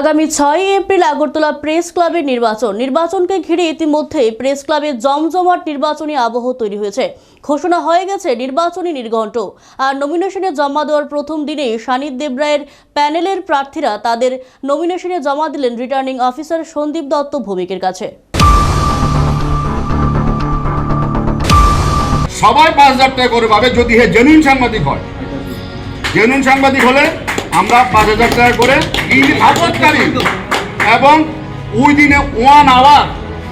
আগামী ছয়ই April Agartala press ক্লাবের নির্বাচন। নির্বাচনকে ঘিরে ইতিমধ্যে প্রেস ক্লাবে জমজমাট নির্বাচনী আবহ তৈরি হয়েছে। ঘোষণা হয়ে গেছে নির্বাচনী নির্ঘণ্ট। আর নমিনেশনে জমা দেওয়ার প্রথম দিনেই সানিদ দেবরায়ের প্যানেলের প্রার্থীরা তাদের নমিনেশনে জমা দিলেন রিটার্নিং অফিসার সন্দীপ দত্ত ভৌমিকের কাছে। সবাই পাঁচ হাজার টাকা করে পাবে যদি হে জেনুইন সাংবাদিক হয়। জেনুইন সাংবাদিক হলে আমরা পাঁচ হাজার টাকা করে আপদকালীন এবং ওই দিনে ওয়ান আওয়ার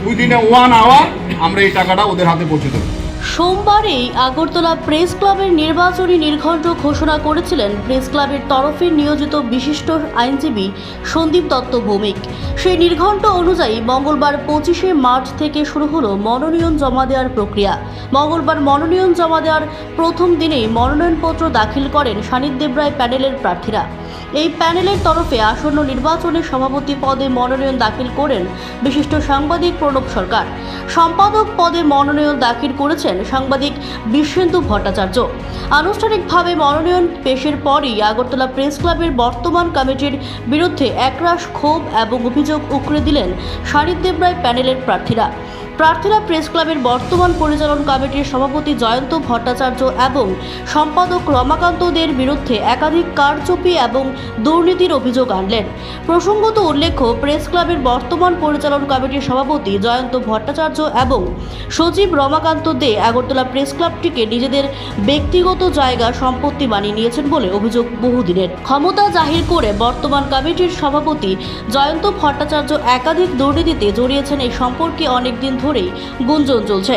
ওই দিনে ওয়ান আওয়ার আমরা এই টাকাটা ওদের হাতে পৌঁছে দেবো। সোমবারেই আগরতলা প্রেস ক্লাবের নির্বাচনী নির্ঘণ্ট ঘোষণা করেছিলেন প্রেস ক্লাবের তরফে নিয়োজিত বিশিষ্ট আইনজীবী সন্দীপ দত্ত ভৌমিক। সেই নির্ঘণ্ট অনুযায়ী মঙ্গলবার পঁচিশে মার্চ থেকে শুরু হলো মনোনয়ন জমা দেওয়ার প্রক্রিয়া। মঙ্গলবার মনোনয়ন জমা দেওয়ার প্রথম দিনেই মনোনয়নপত্র দাখিল করেন সানিদ দেবরায় প্যানেলের প্রার্থীরা। এই প্যানেলের তরফে আসন্ন নির্বাচনে সভাপতি পদে মনোনয়ন দাখিল করেন বিশিষ্ট সাংবাদিক প্রণব সরকার। সম্পাদক পদে মনোনয়ন দাখিল করেছেন সাংবাদিক বিশ্বেন্দু ভট্টাচার্য। আনুষ্ঠানিকভাবে মনোনয়ন পেশের পরই আগরতলা প্রেস ক্লাবের বর্তমান কমিটির বিরুদ্ধে একরাশ ক্ষোভ এবং অভিযোগ উকড়ে দিলেন সারিদ দেবরায় প্যানেলের প্রার্থীরা। প্রার্থীরা প্রেস ক্লাবের বর্তমান পরিচালন কমিটির সভাপতি জয়ন্ত ভট্টাচার্য এবং সম্পাদক রমাকান্ত দের বিরুদ্ধে একাধিক কারচুপি এবং দুর্নীতির অভিযোগ আনলেন। প্রসঙ্গত উল্লেখ্য, প্রেস ক্লাবের বর্তমান পরিচালন কমিটির সভাপতি জয়ন্ত ভট্টাচার্য এবং সচিব রমাকান্ত দে আগরতলা প্রেস ক্লাবটিকে নিজেদের ব্যক্তিগত জায়গা সম্পত্তি বানিয়ে নিয়েছেন বলে অভিযোগ বহুদিনের। ক্ষমতা জাহির করে বর্তমান কমিটির সভাপতি জয়ন্ত ভট্টাচার্য একাধিক দুর্নীতিতে জড়িয়েছেন এই সম্পর্কে অনেকদিন ধরেই গুঞ্জন চলছে।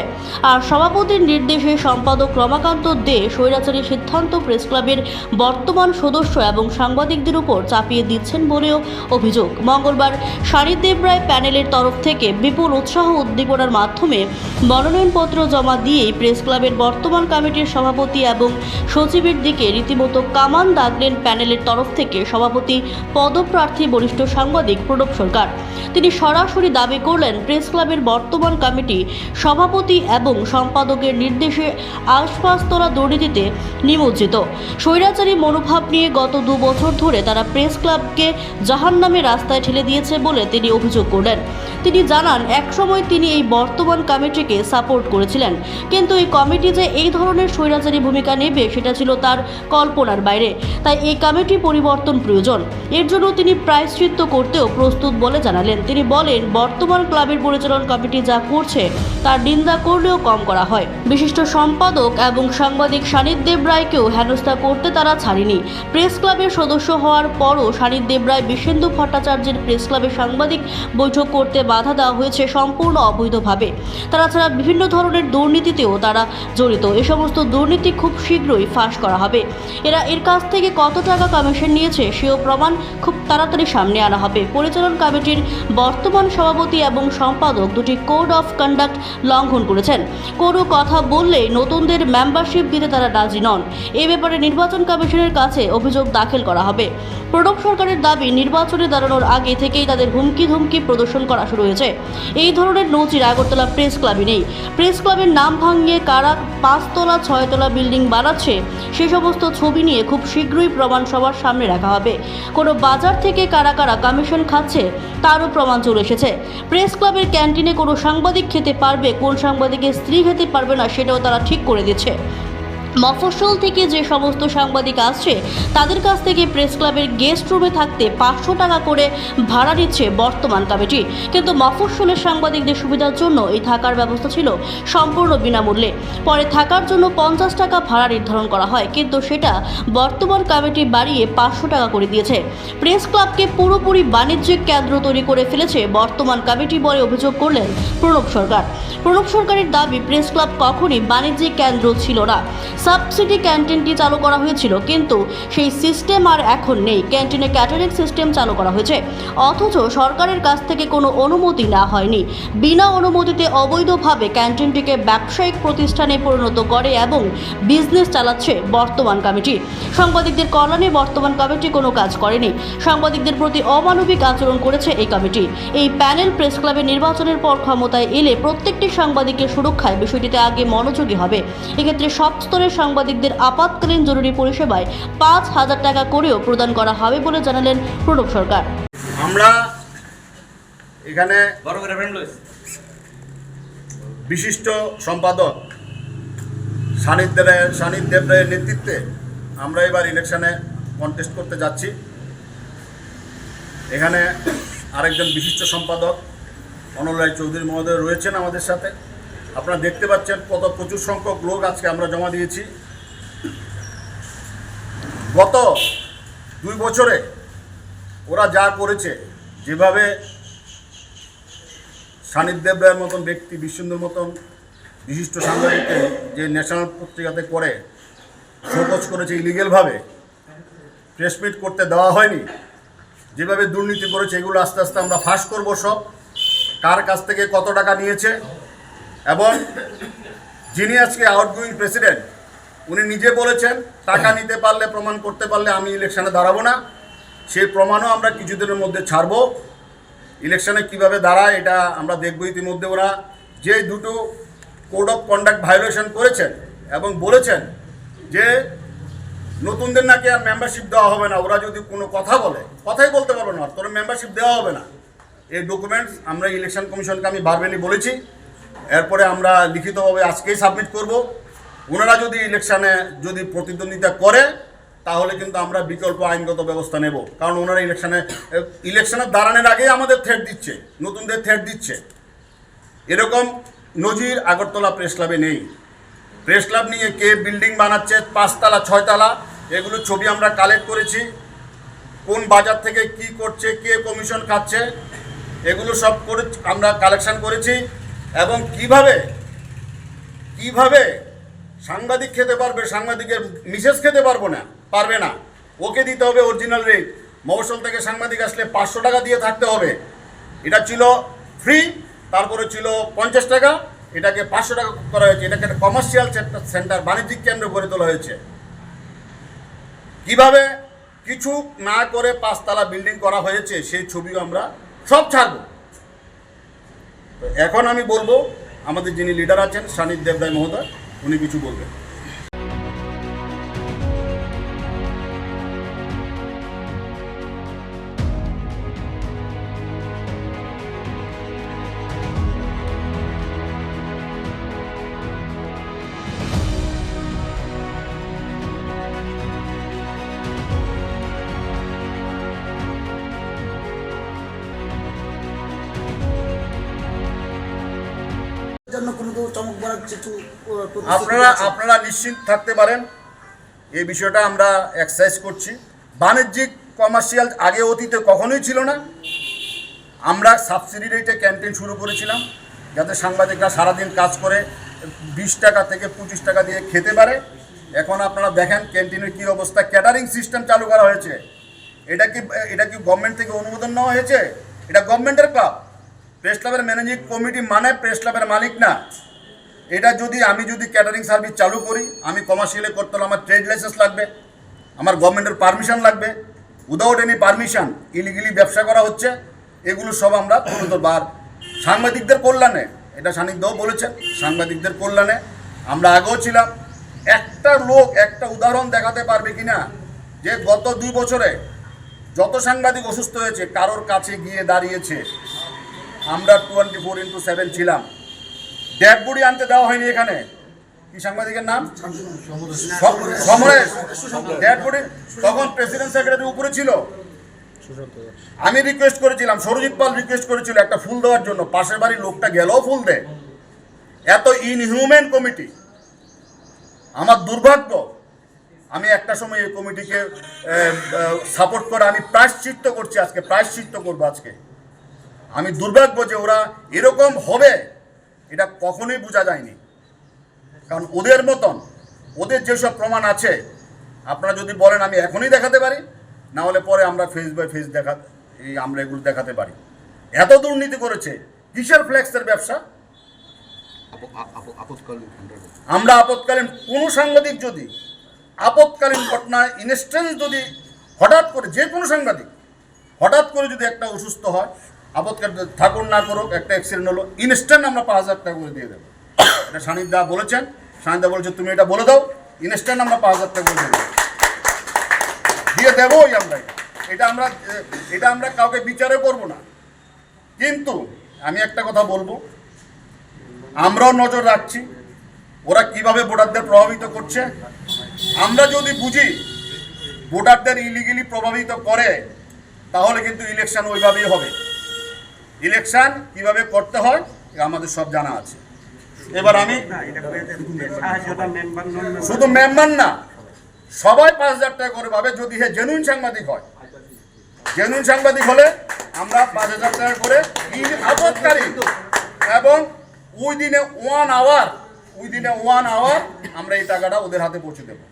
আর সভাপতির নির্দেশে সম্পাদক রমাকান্ত দে স্বৈরাচারী সিদ্ধান্ত প্রেস ক্লাবের বর্তমান সদস্য এবং সাংবাদিকদের উপর চাপিয়ে দিচ্ছেন বলেও অভিযোগ। মঙ্গলবার সারিদেব রায় প্যানেলের তরফ থেকে বিপুল উৎসাহ উদ্দীপনার মাধ্যমে মনোনয়নপত্র জমা দিয়েই প্রেস ক্লাবের বর্তমান কমিটির সভাপতি এবং সচিবের দিকে রীতিমতো কামান দাগলেন প্যানেলের তরফ থেকে সভাপতি, পদপ্রার্থী, বরিষ্ঠ সাংবাদিক প্রণব সরকার। তিনি সরাসরি দাবি করলেন, প্রেস ক্লাবের বর্তমান কমিটি সভাপতি এবং সম্পাদকের নির্দেশে আশপাশ তোলা দুর্নীতিতে নিমজ্জিত। স্বৈরাচারী মনোভাব নিয়ে গত দু বছর ধরে তারা প্রেস ক্লাবকে জাহান নামে রাস্তায় ঠেলে দিয়েছে বলে তিনি অভিযোগ করলেন। তিনি জানান, একসময় তিনি এই বর্তমান কমিটিকে সাপোর্ট করেছিলেন। কিন্তু এই কমিটি যে এই ধরনের স্বৈরাচারী ভূমিকা নেবে, সেটা ছিল তার কল্পনার বাইরে। তাই এই কমিটি পরিবর্তন প্রয়োজন। এর জন্য তিনি প্রায়শ্চিত্ত করতেও প্রস্তুত বলে জানালেন। তিনি বলেন, বর্তমান ক্লাবের পরিচালন কমিটি যা করছে তার নিন্দা করলেও কম করা হয়। বিশিষ্ট সম্পাদক এবং সাংবাদিক সানিদ দেব রায়কেও হেনস্থা করতে তারা ছাড়েনি। প্রেস ক্লাবের সদস্য হওয়ার পরও সানিদ দেব রায় বিশেন্দু ভট্টাচার্যের প্রেস ক্লাবের সাংবাদিক বৈঠক করতে বাধা দেওয়া হয়েছে সম্পূর্ণ অবৈধভাবে। তারা ছাড়া বিভিন্ন ধরনের দুর্নীতিতেও তারা জড়িত। এ সমস্ত দুর্নীতি খুব শীঘ্রই ফাঁস করা হবে। এরা এর কাছ থেকে কত টাকা কমিশন নিয়েছে সেও প্রমাণ খুব তাড়াতাড়ি সামনে আনা হবে। পরিচালন কমিটির বর্তমান সভাপতি এবং সম্পাদক দুটি কোড অফ কন্ডাক্ট লঙ্ঘন করেছেন। কোনো কথা বললেই নতুনদের মেম্বারশিপ দিতে তারা রাজি নন। এ ব্যাপারে নির্বাচন কমিশনের কাছে অভিযোগ দাখিল করা হবে। প্রণব সরকারের দাবি, নির্বাচনে দাঁড়ানোর আগে থেকেই তাদের হুমকি ধুমকি প্রদর্শন করা শুরু হয়েছে। এই ধরনের নজির আগরতলা প্রেস ক্লাবে নেই। প্রেস ক্লাবের নাম ভাঙিয়ে কারা পাঁচতলা, ছয়তলা বিল্ডিং বানাচ্ছে, সে সমস্ত ছবি নিয়ে খুব শীঘ্রই প্রমাণ সবার সামনে রাখা হবে। কোনো বাজার থেকে কারা কারা কমিশন খাচ্ছে, তারও প্রমাণ চলে এসেছে। প্রেস ক্লাবের ক্যান্টিনে কোনো সাংবাদিক খেতে পারবে, কোন সাংবাদিকের স্ত্রী খেতে পারবে না, সেটাও তারা ঠিক করে দিচ্ছে। মফস্বল থেকে যে সমস্ত সাংবাদিক আসছে, তাদের কাছ থেকে প্রেস ক্লাবের গেস্ট রুমে থাকতে পাঁচশো টাকা করে ভাড়া নিচ্ছে বর্তমান কমিটি। কিন্তু মফস্বলের সাংবাদিকদের সুবিধার জন্য এই থাকার ব্যবস্থা ছিল সম্পূর্ণ বিনামূল্যে। পরে থাকার জন্য পঞ্চাশ টাকা ভাড়া নির্ধারণ করা হয়, কিন্তু সেটা বর্তমান কমিটি বাড়িয়ে পাঁচশো টাকা করে দিয়েছে। প্রেস ক্লাবকে পুরোপুরি বাণিজ্যিক কেন্দ্র তৈরি করে ফেলেছে বর্তমান কমিটি বলে অভিযোগ করলেন প্রণব সরকার। প্রণব সরকারের দাবি, প্রেস ক্লাব কখনই বাণিজ্যিক কেন্দ্র ছিল না। সাবসিডি ক্যান্টিনটি চালু করা হয়েছিল, কিন্তু সেই সিস্টেম আর এখন নেই। ক্যান্টিনে ক্যাটারিং সিস্টেম চালু করা হয়েছে। অথচ সরকারের কাছ থেকে কোনো অনুমতি না হয়নি। বিনা অনুমতিতে অবৈধভাবে ক্যান্টিনটিকে ব্যবসায়িক প্রতিষ্ঠানে পরিণত করে এবং বিজনেস চালাচ্ছে বর্তমান কমিটি। সাংবাদিকদের কল্যাণে বর্তমান কমিটি কোনো কাজ করেনি। সাংবাদিকদের প্রতি অমানবিক আচরণ করেছে এই কমিটি। এই প্যানেল প্রেস ক্লাবের নির্বাচনের পর ক্ষমতায় এলে প্রত্যেকটি সাংবাদিকের সুরক্ষায় বিষয়টিতে আগে মনোযোগী হবে। এক্ষেত্রে সব স্তরের সাংবাদিকদের আপাতকালীন জরুরি পরিষেবায় পাঁচ হাজার টাকা করেও প্রদান করা হবে বলে জানালেন প্রণব সরকার। আমরা এখানে বিশিষ্ট সম্পাদক সানিধ্যের সানিধ্যেব রায়ের নেতৃত্বে আমরা এবার ইলেকশনে কন্টেস্ট করতে যাচ্ছি। এখানে আরেকজন বিশিষ্ট সম্পাদক অনল রায় চৌধুরী মহোদয় রয়েছেন আমাদের সাথে। আপনারা দেখতে পাচ্ছেন কত প্রচুর সংখ্যক লোক আজকে আমরা জমা দিয়েছি। গত দুই বছরে ওরা যা করেছে, যেভাবে সান্নিধ্যেব রায়ের মতন ব্যক্তি বিশ্বন্দুর মতন বিশিষ্ট সাংবাদিককে যে ন্যাশনাল পত্রিকাতে করে শোকজ করেছে ইলিগেলভাবে প্রেস মিট করতে দেওয়া হয়নি, যেভাবে দুর্নীতি করেছে, এগুলো আস্তে আস্তে আমরা ফাঁস করব সব। কার কাছ থেকে কত টাকা নিয়েছে এবং যিনি আজকে আউটগোয়িং প্রেসিডেন্ট, উনি নিজে বলেছেন, টাকা নিতে পারলে, প্রমাণ করতে পারলে আমি ইলেকশনে দাঁড়াবো না। সেই প্রমাণও আমরা কিছুদিনের মধ্যে ছাড়বো। ইলেকশনে কীভাবে দাঁড়ায়, এটা আমরা দেখব ইতিমধ্যে ওরা। যে দুটো কোড অফ কন্ডাক্ট ভায়োলেশন করেছেন এবং বলেছেন যে নতুনদের নাকি আর মেম্বারশিপ দেওয়া হবে না, ওরা যদি কোনো কথা বলে, কথাই বলতে পারবে না তোর মেম্বারশিপ দেওয়া হবে না। এই ডকুমেন্টস আমরা ইলেকশন কমিশনকে আমি বারবেলি বলেছি। এরপরে আমরা লিখিতভাবে আজকেই সাবমিট করব। ওনারা যদি ইলেকশানে যদি প্রতিদ্বন্দ্বিতা করে, তাহলে কিন্তু আমরা বিকল্প আইনগত ব্যবস্থা নেব। কারণ ওনারা ইলেকশানে ইলেকশনের দাঁড়ানোর আগেই আমাদের থ্রেট দিচ্ছে, নতুনদের থ্রেট দিচ্ছে। এরকম নজির আগরতলা প্রেস ক্লাবে নেই। প্রেস ক্লাব নিয়ে কে বিল্ডিং বানাচ্ছে, পাঁচতলা, ছয়তলা, এগুলো ছবি আমরা কালেক্ট করেছি। কোন বাজার থেকে কি করছে, কে কমিশন খাচ্ছে, এগুলো সব করে আমরা কালেকশন করেছি। এবং কীভাবে কীভাবে সাংবাদিক খেতে পারবে, সাংবাদিকের মিসেস খেতে পারব না, পারবে না। ওকে দিতে হবে অরিজিনাল রেট মফসল থেকে সাংবাদিক আসলে পাঁচশো টাকা দিয়ে থাকতে হবে। এটা ছিল ফ্রি তারপরে ছিল পঞ্চাশ টাকা। এটাকে পাঁচশো টাকা করা হয়েছে। এটাকে একটা কমার্শিয়াল সেন্টার বাণিজ্যিক কেন্দ্র গড়ে তোলা হয়েছে। কীভাবে? কিছু না করে পাঁচতলা বিল্ডিং করা হয়েছে, সেই ছবিও আমরা সব ছাড়বো। তো এখন আমি বলব আমাদের যিনি লিডার আছেন সানিদ দেবদায় মহোদয় উনি কিছু বলবেন। কিছু আপনারা আপনারা নিশ্চিত থাকতে পারেন এই বিষয়টা আমরা এক্সারসাইজ করছি। বাণিজ্যিক কমার্শিয়াল আগে অতীতে কখনোই ছিল না। আমরা সাবসিডি রেটে ক্যান্টিন শুরু করেছিলাম যাতে সাংবাদিকরা সারাদিন কাজ করে বিশ টাকা থেকে পঁচিশ টাকা দিয়ে খেতে পারে। এখন আপনারা দেখেন ক্যান্টিনের কী অবস্থা ক্যাটারিং সিস্টেম চালু করা হয়েছে। এটা কি এটা কি গভর্নমেন্ট থেকে অনুমোদন নেওয়া হয়েছে? এটা গভর্নমেন্টের ক্লাব প্রেস ক্লাবের ম্যানেজিং কমিটি মানে প্রেস ক্লাবের মালিক না। এটা যদি আমি যদি ক্যাটারিং সার্ভিস চালু করি, আমি কমার্শিয়ালে করতে হলে আমার ট্রেড লাইসেন্স লাগবে, আমার গভর্নমেন্টের পারমিশন লাগবে। উইদাউট এনি পারমিশন ইলিগেলি ব্যবসা করা হচ্ছে, এগুলো সব আমরা ধরবো সাংবাদিকদের কল্যাণে, এটা সান্নিধ্যও বলেছেন, সাংবাদিকদের কল্যাণে আমরা আগেও ছিলাম। একটা লোক একটা উদাহরণ দেখাতে পারবে কিনা? যে গত দুই বছরে যত সাংবাদিক অসুস্থ হয়েছে, কারোর কাছে গিয়ে দাঁড়িয়েছে, আমরা টোয়েন্টি ফোর ইন্টু সেভেন ছিলাম। বডি আনতে দেওয়া হয়নি এখানে। কি সাংবাদিকের নাম? সম- সমরেশ। বডি তখন প্রেসিডেন্ট সেক্রেটারি উপরে ছিল। আমি রিকোয়েস্ট করেছিলাম, সরজিৎ পাল রিকোয়েস্ট করেছিল একটা ফুল দেওয়ার জন্য। পাশের বাড়ির লোকটা গেলেও ফুল দেয়। এত ইনহিউম্যান কমিটি আমার দুর্ভাগ্য, আমি একটা সময় এই কমিটিকে সাপোর্ট করে আমি প্রায়শ্চিত্ত করছি আজকে, প্রায়শ্চিত্ত করব আজকে। আমি দুর্ভাগ্য যে ওরা এরকম হবে। এটা কখনোই বোঝা যায়নি। কারণ ওদের মতন ওদের যেসব প্রমাণ আছে আপনারা যদি বলেন আমি এখনই দেখাতে পারি না হলে পরে আমরা ফেস বাই ফেস দেখা এই আমরা এগুলো দেখাতে পারি। এত দুর্নীতি করেছে কিসের ফ্লেক্সের ব্যবসা? আমরা আপৎকালীন কোনো সাংবাদিক যদি আপৎকালীন ঘটনা ইনস্ট্যান্স যদি হঠাৎ করে যে কোনো সাংবাদিক হঠাৎ করে যদি একটা অসুস্থ হয় আপৎকালীন ঠাকুর না করুক, একটা অ্যাক্সিডেন্ট হলো ইনস্ট্যান্ট আমরা পাঁচ হাজার টাকা করে দিয়ে দেবো। এটা সানিদা বলেছেন। সানিদা বলেছে, তুমি এটা বলে দাও ইনস্ট্যান্ট আমরা পাঁচ হাজার টাকা করে দিয়ে দেবো। দিয়ে দেবোই আমরা। এটা। আমরা এটা আমরা কাউকে বিচারে করব না। কিন্তু আমি একটা কথা বলব, আমরাও নজর রাখছি, ওরা কীভাবে ভোটারদের প্রভাবিত করছে। আমরা যদি বুঝি ভোটারদের ইলিগেলি প্রভাবিত করে, তাহলে কিন্তু ইলেকশন ওইভাবেই হবে। ইলেকশন কীভাবে করতে হয় আমাদের সব জানা আছে। এবার আমি শুধু মেম্বার না, সবাই পাঁচ হাজার টাকা করে পাবে যদি হে জেনুইন সাংবাদিক হয়। জেনুইন সাংবাদিক হলে আমরা পাঁচ হাজার টাকা করে আপদকালীন এবং ওই দিনে ওয়ান আওয়ার ওই দিনে ওয়ান আওয়ার আমরা এই টাকাটা ওদের হাতে পৌঁছে দেবো।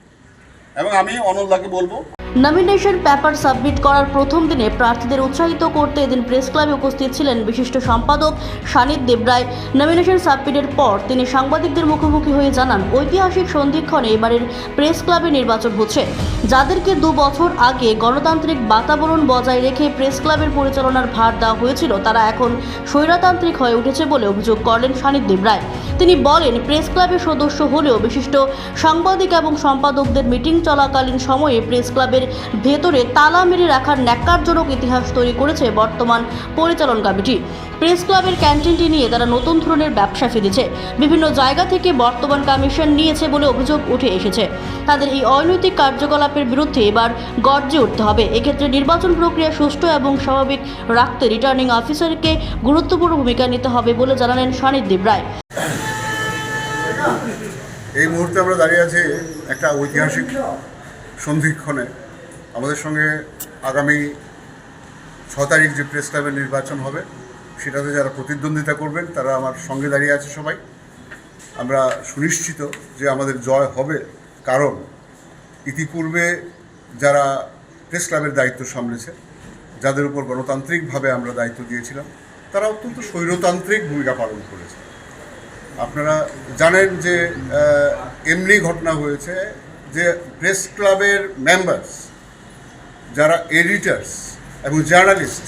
এবং আমি অনলদাকে বলব নমিনেশন পেপার সাবমিট করার প্রথম দিনে প্রার্থীদের উৎসাহিত করতে এদিন প্রেস ক্লাবে উপস্থিত ছিলেন বিশিষ্ট সম্পাদক সানিদ দেবরায় নমিনেশন সাবমিটের পর তিনি সাংবাদিকদের মুখোমুখি হয়ে জানান, ঐতিহাসিক সন্ধিক্ষণে এবারের প্রেস ক্লাবে নির্বাচন হচ্ছে। যাদেরকে দু বছর আগে গণতান্ত্রিক বাতাবরণ বজায় রেখে প্রেস ক্লাবের পরিচালনার ভার দেওয়া হয়েছিল, তারা এখন স্বৈরতান্ত্রিক হয়ে উঠেছে বলে অভিযোগ করলেন সানিদ দেবরায় তিনি বলেন প্রেস ক্লাবের সদস্য হলেও বিশিষ্ট সাংবাদিক এবং সম্পাদকদের মিটিং চলাকালীন সময়ে প্রেস ক্লাবের ভেতরে তালা মেরে রাখার ন্যাক্কারজনক ইতিহাস তৈরি করেছে বর্তমান পরিচালন কমিটি। প্রেস ক্লাবের ক্যান্টিনটি নিয়ে তারা নতুন ধরনের ব্যবসা ফিরেছে বিভিন্ন জায়গা থেকে বর্তমান কমিশন নিয়েছে বলে অভিযোগ উঠে এসেছে। তাদের এই অনৈতিক কার্যকলাপের বিরুদ্ধে এবার গর্জে উঠতে হবে। এক্ষেত্রে নির্বাচন প্রক্রিয়া সুষ্ঠু এবং স্বাভাবিক রাখতে রিটার্নিং অফিসারকে গুরুত্বপূর্ণ ভূমিকা নিতে হবে বলে জানালেন সানিদ্বীপ রায়। এই মুহূর্তে আমরা দাঁড়িয়ে আছি একটা ঐতিহাসিক সন্ধিক্ষণে। আমাদের সঙ্গে আগামী ছ তারিখ যে প্রেস ক্লাবের নির্বাচন হবে, সেটাতে যারা প্রতিদ্বন্দ্বিতা করবেন, তারা আমার সঙ্গে দাঁড়িয়ে আছে সবাই। আমরা সুনিশ্চিত যে আমাদের জয় হবে, কারণ ইতিপূর্বে যারা প্রেস ক্লাবের দায়িত্ব সামলেছে, যাদের উপর গণতান্ত্রিকভাবে আমরা দায়িত্ব দিয়েছিলাম, তারা অত্যন্ত স্বৈরতান্ত্রিক ভূমিকা পালন করেছে। আপনারা জানেন যে এমনি ঘটনা হয়েছে যে প্রেস ক্লাবের মেম্বার্স যারা এডিটার্স এবং জার্নালিস্ট,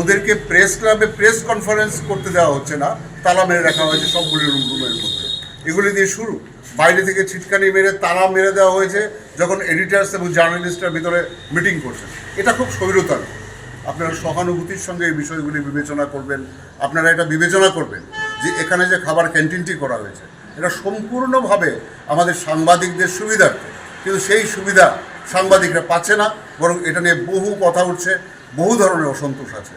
ওদেরকে প্রেস ক্লাবে প্রেস কনফারেন্স করতে দেওয়া হচ্ছে না, তালা মেরে রাখা হয়েছে সবগুলি রুম রুমের মধ্যে। এগুলি দিয়ে শুরু। বাইরে থেকে ছিটকানি মেরে তালা মেরে দেওয়া হয়েছে যখন এডিটার্স এবং জার্নালিস্টরা ভিতরে মিটিং করছে। এটা খুব স্বৈরতান্ত্রিক আপনারা সহানুভূতির সঙ্গে এই বিষয়গুলি বিবেচনা করবেন। আপনারা এটা বিবেচনা করবেন যে এখানে যে খাবার ক্যান্টিনটি করা হয়েছে, এটা সম্পূর্ণভাবে আমাদের সাংবাদিকদের সুবিধার্থে। কিন্তু সেই সুবিধা সাংবাদিকরা পাচ্ছে না। বরং এটা নিয়ে বহু কথা উঠছে, বহু ধরনের অসন্তোষ আছে।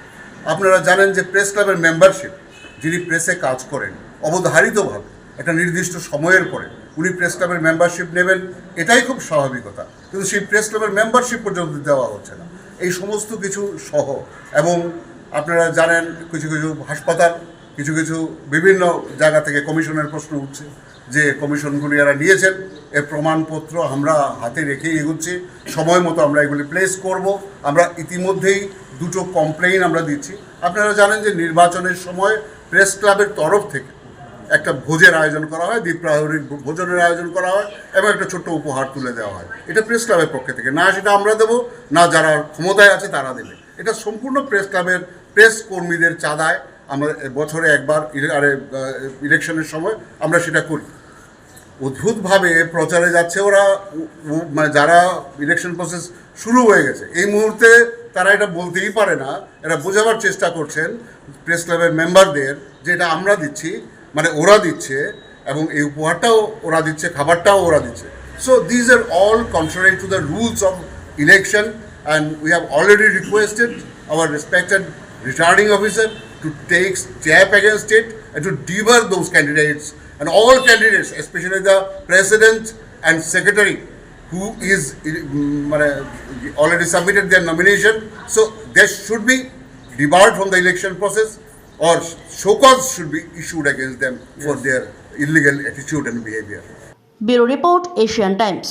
আপনারা জানেন যে প্রেস ক্লাবের মেম্বারশিপ, যিনি প্রেসে কাজ করেন, অবধারিতভাবে একটা নির্দিষ্ট সময়ের পরে উনি প্রেস ক্লাবের মেম্বারশিপ নেবেন, এটাই খুব স্বাভাবিকতা। কিন্তু সেই প্রেস ক্লাবের মেম্বারশিপ পর্যন্ত দেওয়া হচ্ছে না। এই সমস্ত কিছু সহ এবং আপনারা জানেন কিছু কিছু হাসপাতাল কিছু কিছু বিভিন্ন জায়গা থেকে কমিশনের প্রশ্ন উঠছে যে কমিশনগুলি এরা নিয়েছেন। এর প্রমাণপত্র আমরা হাতে রেখেই এগুচ্ছি। সময় মতো আমরা এগুলি প্লেস করব। আমরা ইতিমধ্যেই দুটো কমপ্লেইন আমরা দিচ্ছি। আপনারা জানেন যে নির্বাচনের সময় প্রেস ক্লাবের তরফ থেকে একটা ভোজের আয়োজন করা হয় দ্বীপ্রাহরিক ভোজনের আয়োজন করা হয় এবং একটা ছোট্ট উপহার তুলে দেওয়া হয়। এটা প্রেস ক্লাবের পক্ষ থেকে। না সেটা আমরা দেবো, না যারা ক্ষমতায় আছে তারা দেবে। এটা সম্পূর্ণ প্রেস ক্লাবের প্রেস কর্মীদের চাঁদায়। আমরা বছরে একবার আরে ইলেকশনের সময় আমরা সেটা করি। অদ্ভুতভাবে প্রচারে যাচ্ছে ওরা মানে যারা ইলেকশন প্রসেস শুরু হয়ে গেছে, এই মুহূর্তে তারা এটা বলতেই পারে না, এরা বোঝাবার চেষ্টা করছেন প্রেস ক্লাবের মেম্বারদের যে এটা আমরা দিচ্ছি মানে ওরা দিচ্ছে এবং এই উপহারটাও ওরা দিচ্ছে, খাবারটাও ওরা দিচ্ছে। So these are all contrary to the rules of election and we have already requested our respected returning officer to take step against it and to debar those candidates and all candidates, especially the president and secretary who is mm, মানে, already submitted their nomination. So they should be debarred from the election process or show cause should be issued against them yes. for their illegal attitude and behavior. Bureau report Asian Times